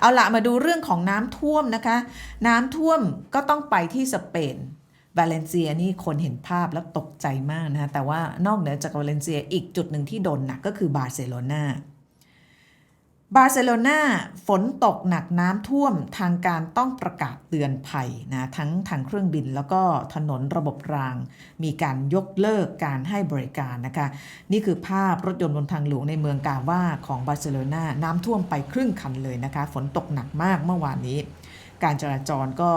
เอาละมาดูเรื่องของน้ำท่วมนะคะ น้ำท่วมก็ต้องไปที่สเปนวาเลนเซียนี่คนเห็นภาพแล้วตกใจมากนะคะแต่ว่านอกเหนือจากวาเลนเซียอีกจุดหนึ่งที่โดนหนักก็คือบาร์เซโลนา บาร์เซโลนาฝนตกหนักน้ำท่วมทางการต้องประกาศเตือนภัยนะทั้งทางเครื่องบินแล้วก็ถนนระบบราง มีการยกเลิกการให้บริการนะคะ นี่คือภาพรถยนต์บนทางหลวงในเมืองกาว่าของบาร์เซโลนาน้ำท่วมไปครึ่งคันเลยนะคะ ฝนตกหนักมากเมื่อวานนี้ การจราจรก็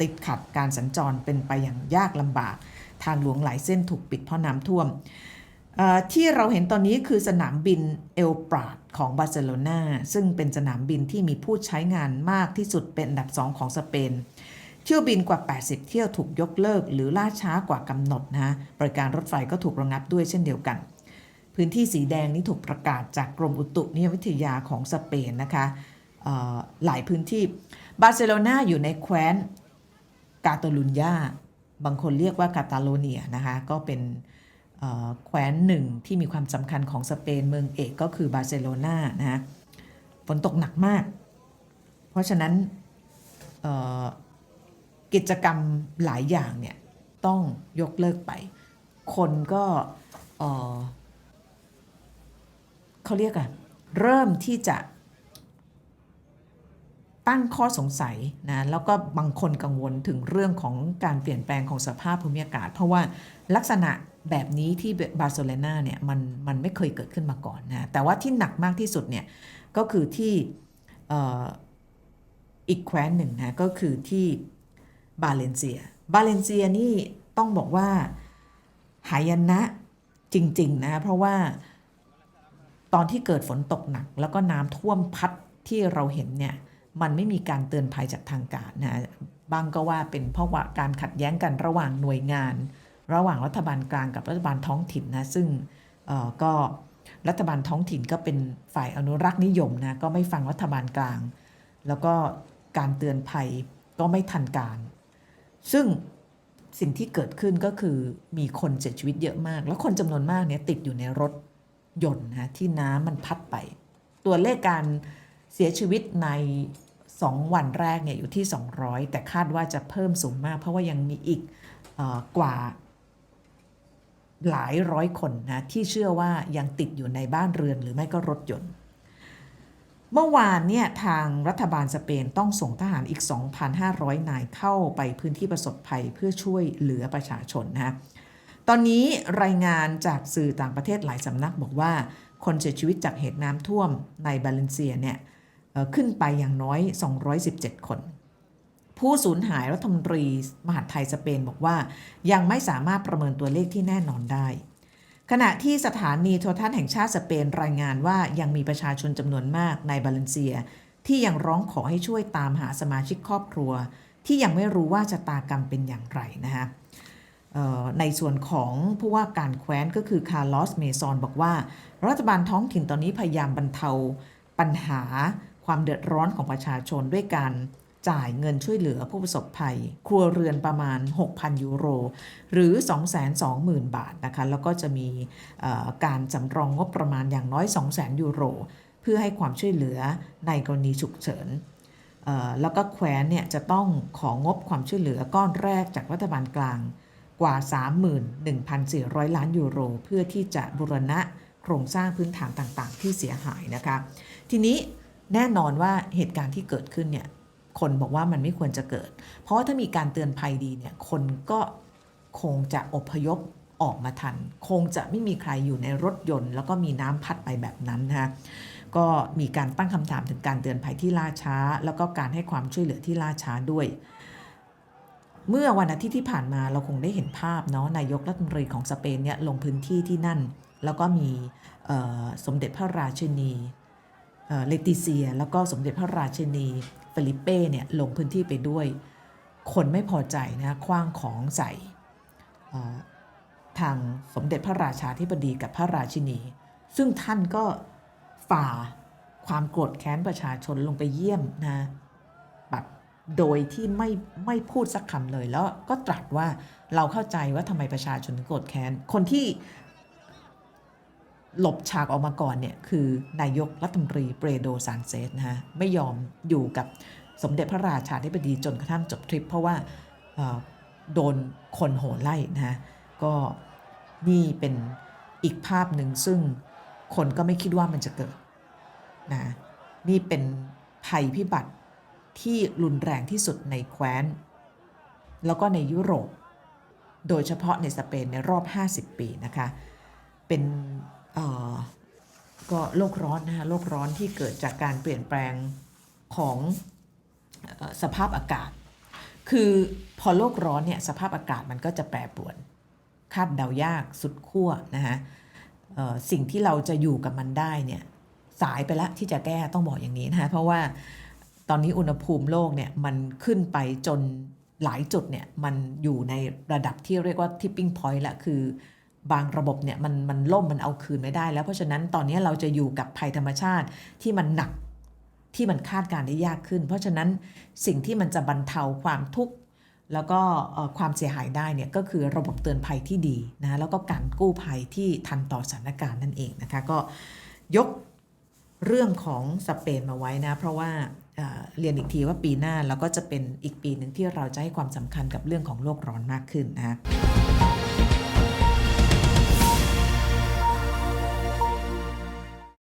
ติดขัดการสัญจรเป็นไปอย่างยากลำบาก ทางหลวงหลายเส้นถูกปิดเพราะน้ำท่วม ที่เราเห็นตอนนี้คือสนามบินเอลปราดของบาร์เซโลนาซึ่งเป็นสนามบินที่มีผู้ใช้งานมากที่สุดเป็นอันดับ2ของสเปน เที่ยวบินกว่า 80 เที่ยวถูกยกเลิก หรือล่าช้ากว่ากำหนดนะบริการรถไฟก็ถูกระงับด้วยเช่นเดียวกัน พื้นที่สีแดงนี้ถูกประกาศจากกรมอุตุนิยมวิทยาของสเปนนะคะหลายพื้นที่บาร์เซโลนาอยู่ในแคว้นกาตาลุญญาบางคนเรียกว่ากาตาโลเนียนะคะก็เป็น แคว้นหนึ่งที่มีความสำคัญของสเปนเมืองเอกก็คือบาร์เซโลนานะฮะฝนตกหนักมาก เพราะฉะนั้นกิจกรรมหลายอย่างเนี่ยต้องยกเลิกไป คนก็เขาเรียกอะเริ่มที่จะตั้งข้อสงสัยนะแล้วก็บางคนกังวลถึงเรื่องของการเปลี่ยนแปลงของสภาพภูมิอากาศ เพราะว่าลักษณะ แบบนี้ที่บาร์เซโลนาเนี่ยมันมันไม่เคยเกิดขึ้นมาก่อนนะแต่ว่าที่หนักมากที่สุดเนี่ยก็คือที่อีกแคว้นหนึ่งนะก็คือที่บาเลนเซีย บาเลนเซียนี่ต้องบอกว่าหายนะจริงๆนะเพราะว่าตอนที่เกิดฝนตกหนัก แล้วก็น้ำท่วมพัดที่เราเห็นเนี่ยมันไม่มีการเตือนภัยจากทางการนะบางก็ว่าเป็นเพราะว่าการขัดแย้งกันระหว่างหน่วยงาน ระหว่างรัฐบาลกลางกับรัฐบาลท้องถิ่นนะซึ่งก็รัฐบาลท้องถิ่นก็เป็นฝ่ายอนุรักษ์นิยมนะก็ไม่ฟังรัฐบาลกลาง แล้วก็การเตือนภัยก็ไม่ทันการ ซึ่งสิ่งที่เกิดขึ้นก็คือมีคนเสียชีวิตเยอะมาก แล้วคนจำนวนมากเนี่ยติดอยู่ในรถยนต์นะที่น้ำมันพัดไป ตัวเลขการเสียชีวิตใน 2 วันแรกเนี่ยอยู่ที่ 200 แต่คาดว่าจะเพิ่มสูงมาก เพราะว่ายังมีอีกออกว่า หลายร้อยคนนะที่เชื่อว่ายังติดอยู่ในบ้านเรือนหรือไม่ก็รถยนต์ เมื่อวานเนี่ยทางรัฐบาลสเปนต้องส่งทหารอีก 2,500 นายเข้าไปพื้นที่ประสบภัยเพื่อช่วยเหลือประชาชนนะตอนนี้รายงานจากสื่อต่างประเทศหลายสำนักบอกว่าคนเสียชีวิตจากเหตุน้ำท่วมในบาเลนเซียเนี่ยขึ้นไปอย่างน้อย 217 คน ผู้สูญหายรัฐมนตรีมหาดไทยสเปนบอกว่า ยังไม่สามารถประเมินตัวเลขที่แน่นอนได้ ขณะที่สถานีโทรทัศน์แห่งชาติสเปนรายงานว่ายังมีประชาชนจำนวนมากในบาเลนเซีย ที่ยังร้องขอให้ช่วยตามหาสมาชิกครอบครัว ที่ยังไม่รู้ว่าชะตากรรมเป็นอย่างไรนะคะในส่วนของผู้ว่าการแคว้นก็คือคาร์ลอส เมซอนบอกว่า รัฐบาลท้องถิ่นตอนนี้พยายามบรรเทาปัญหาความเดือดร้อนของประชาชนด้วยการ จ่ายเงินช่วยเหลือผู้ประสบภัย ครัวเรือนประมาณ 6,000 ยูโร หรือ 220,000 บาทนะคะแล้วก็จะมีการสำรองงบประมาณอย่างน้อย 200,000 ยูโร เพื่อให้ความช่วยเหลือในกรณีฉุกเฉินแล้วก็แคว้นเนี่ยจะต้องของงบความช่วยเหลือก้อนแรกจากรัฐบาลกลางกว่า 31,400 ล้านยูโร เพื่อที่จะบูรณะโครงสร้างพื้นฐานต่างๆ ที่เสียหายนะคะ ทีนี้แน่นอนว่าเหตุการณ์ที่เกิดขึ้นเนี่ย คนบอกว่ามันไม่ควรจะเกิด เพราะว่าถ้ามีการเตือนภัยดีเนี่ยคนก็คงจะอพยพออกมาทัน คงจะไม่มีใครอยู่ในรถยนต์ แล้วก็มีน้ำพัดไปแบบนั้นนะคะก็มีการตั้งคำถามถึงการเตือนภัยที่ล่าช้า แล้วก็การให้ความช่วยเหลือที่ล่าช้าด้วย เมื่อวันอาทิตย์ที่ผ่านมาเราคงได้เห็นภาพเนาะนายกรัฐมนตรีของสเปนเนี่ยลงพื้นที่ที่นั่น แล้วก็มีสมเด็จพระราชินีเลติเซีย แล้วก็สมเด็จพระราชินี เฟลิเป้เนี่ยลงพื้นที่ไปด้วย คนไม่พอใจนะคว้างของใส่ทางสมเด็จพระราชาธิบดีกับพระราชินี ซึ่งท่านก็ฝ่าความโกรธแค้นประชาชนลงไปเยี่ยมนะแบบโดยที่ไม่ไม่พูดสักคำเลยแล้วก็ตรัสว่าเราเข้าใจว่าทำไมประชาชนโกรธแค้นคนที่ หลบฉากออกมาก่อนเนี่ยคือนายกรัฐมนตรีเปรโดซานเซสนะฮะไม่ยอมอยู่กับสมเด็จพระราชาธิบดีจนกระทั่งจบทริป เพราะว่าโดนคนโหไล่นะฮะก็นี่เป็นอีกภาพหนึ่งซึ่งคนก็ไม่คิดว่ามันจะเกิดนะนี่เป็นภัยพิบัติที่รุนแรงที่สุดในแคว้น แล้วก็ในยุโรป โดยเฉพาะในสเปนในรอบ 50 ปีนะคะ เป็น ก็โลกร้อนนะคะโลกร้อนที่เกิดจากการเปลี่ยนแปลงของอสภาพอากาศ คือพอโลกร้อนเนี่ยสภาพอากาศมันก็จะแปรปรวน คาดเดายากสุดขั้วนะคะสิ่งที่เราจะอยู่กับมันได้เนี่ยสายไปแล้วที่จะแก้ต้องบอกอย่างนี้นะคะเพราะว่าตอนนี้อุณหภูมิโลกเนี่ยมันขึ้นไปจนหลายจุดเนี่ยมันอยู่ในระดับที่เรียกว่า tipping point ละคือ บางระบบเนี่ยมันมันล่มมันเอาคืนไม่ได้แล้วเพราะฉะนั้นตอนนี้เราจะอยู่กับภัยธรรมชาติที่มันหนักที่มันคาดการณ์ได้ยากขึ้น เพราะฉะนั้นสิ่งที่มันจะบรรเทาความทุกข์แล้วก็ความเสียหายได้เนี่ยก็คือระบบเตือนภัยที่ดีนะแล้วก็การกู้ภัยที่ทันต่อสถานการณ์นั่นเองนะคะก็ยกเรื่องของสเปนมาไว้นะเพราะว่าเอ่อเรียนอีกทีว่าปีหน้าเราก็จะเป็นอีกปีหนึ่งที่เราจะให้ความสำคัญกับเรื่องของโลกร้อนมากขึ้นนะ